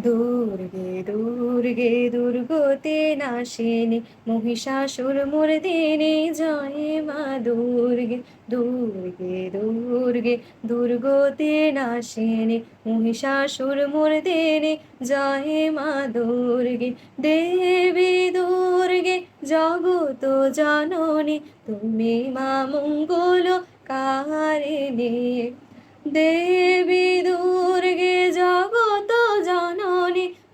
দুর্গে দুর্গে, দুর্গতে নাশিনী মহিষাসুর মর্দিনী জয় মা দুর্গে দুর্গে দুর্গে, দুর্গতে নাশিনী মহিষাসুর মর্দিনী জয় মা দুর্গে। দেবী দুর্গে, জগত জননী, তুমি মা মঙ্গল কারিণী। দেবী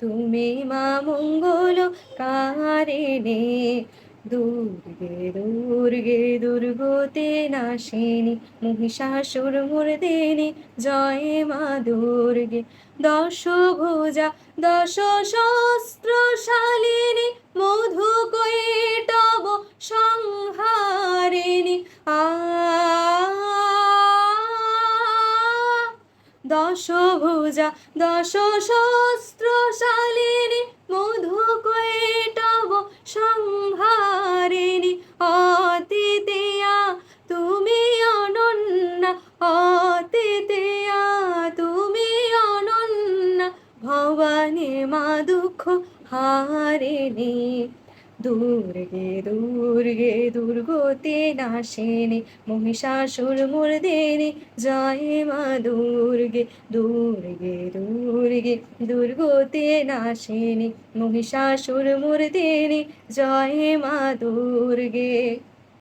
তুমি মা মঙ্গল কারিণী দুর্গে দুর্গে, দুর্গতে নাশিনী মহিষাসুর মর্দিনী, জয় মা দুর্গে। দশ ভুজা, দশ শস্ত্র শালিনী মধু কৈটব সংহারিণী। আ, দশ ভুজা, দশ শস্ত্র মা দুঃখ হারিণী দুর্গে দুর্গে, দুর্গতে নাশিনী মহিষাসুর মর্দিনী জয় মা দুর্গে। দুর্গে দুর্গে, দুর্গতে নাশিনী মহিষাসুর মর্দিনী জয় মা দুর্গে।